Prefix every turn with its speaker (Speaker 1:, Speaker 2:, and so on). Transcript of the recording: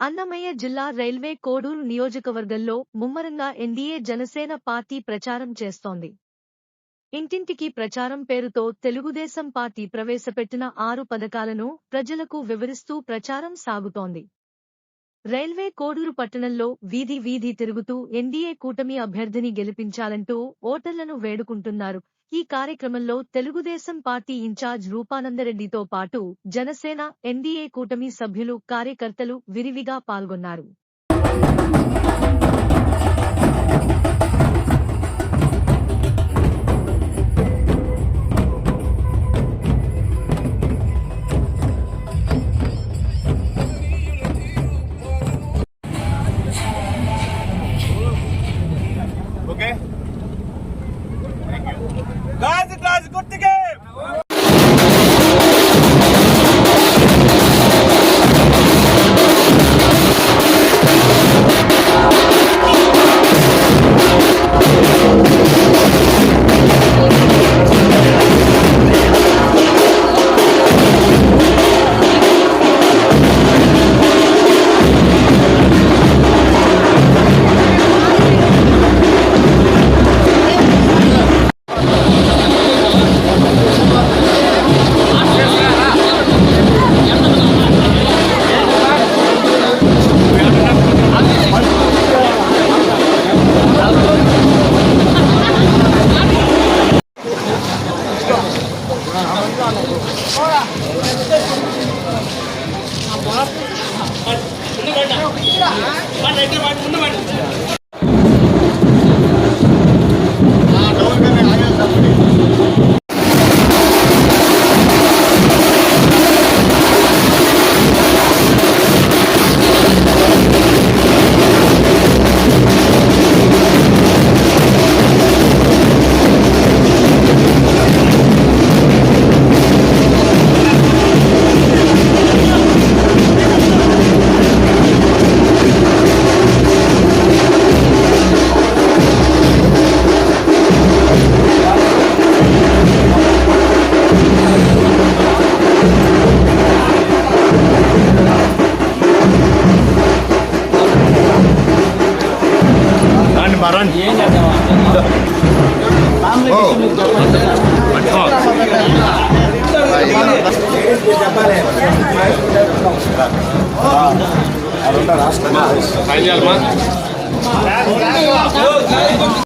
Speaker 1: అన్నమయ్య జిల్లా రైల్వే కోడూరు నియోజకవర్గంలో ముమ్మరంగా ఎన్డీఏ జనసేన పార్టీ ప్రచారం చేస్తోంది. ఇంటింటికి ప్రచారం పేరుతో తెలుగుదేశం పార్టీ ప్రవేశపెట్టిన ఆరు పథకాలను ప్రజలకు వివరిస్తూ ప్రచారం సాగుతోంది. రైల్వే కోడూరు పట్టణంలో వీధి వీధి తిరుగుతూ ఎన్డీఏ కూటమి అభ్యర్థిని గెలిపించాలంటూ ఓటర్లను వేడుకుంటున్నారు. ఈ కార్యక్రమంలో తెలుగుదేశం పార్టీ ఇన్ఛార్జ్ రూపానందరెడ్డితో పాటు జనసేన ఎన్డీఏ కూటమి సభ్యులు కార్యకర్తలు విరివిగా పాల్గొన్నారు.
Speaker 2: ఓకే ముందు Baran. Oh. Oh. Oh.
Speaker 3: Oh.